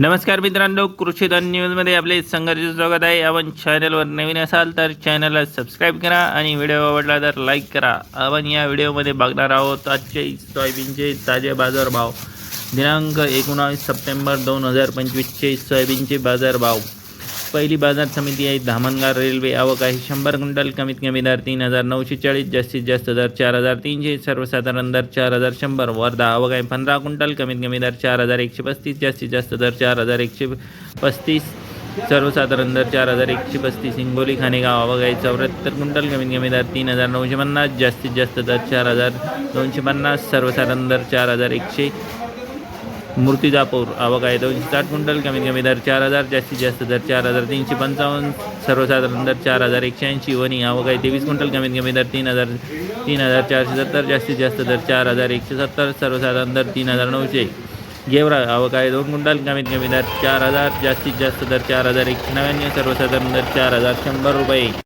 नमस्कार मित्रांनो कृषीधन न्यूजमध्ये आपले संघर्ष स्वागत आहे. आपण चॅनलवर नवीन असाल तर चॅनलला सबस्क्राईब करा आणि व्हिडिओ आवडला तर लाईक करा. आपण या व्हिडिओमध्ये बघणार आहोत आजचे सोयाबीनचे ताजे बाजारभाव दिनांक एकोणावीस सप्टेंबर दोन हजार पंचवीसचे सोयाबीनचे बाजारभाव पहिली बाजार समिती आहे. धामणगार रेल्वे आवक आहे. शंभर क्विंटल कमीत कमी दर तीन हजार नऊशे चाळीस जास्तीत जास्त दर चार हजार तीनशे सर्वसाधारण दर चार हजार शंभर. वर्धा आवक आहे. पंधरा क्विंटल कमीत कमी दर चार हजार एकशे पस्तीस जास्तीत जास्त दर चार हजार एकशे पस्तीस. सर्वसाधारण दर चार हजार एकशे पस्तीस. हिंगोली खानेगाव आवक आहे. चौऱ्याहत्तर क्विंटल कमीत कमी दर तीन हजार नऊशे पन्नास जास्तीत जास्त दर चार हजार दोनशे पन्नास. सर्वसाधारण दर चार हजार एकशे मूर्तिजापूर आवक आहे दोनशे साठ क्विंटल कमीत कमी दर चार हजार जास्तीत जास्त दर चार हजार तीनशे पंचावन्न सर्वसाधारण दर चार हजार एकशे ऐंशी वणी आवक आहे तेवीस क्विंटल कमीत कमी दर तीन हजार तीन हजार चारशे सत्तर जास्तीत जास्त दर चार हजार एकशे सत्तर सर्वसाधारण दर तीन हजार नऊशे. गेवरा आवक आहे दोन क्विंटल कमीत कमी दर चार हजार जास्तीत जास्त दर चार हजार एकशे नव्याण्णव सर्वसाधारण दर चार हजार शंभर रुपये.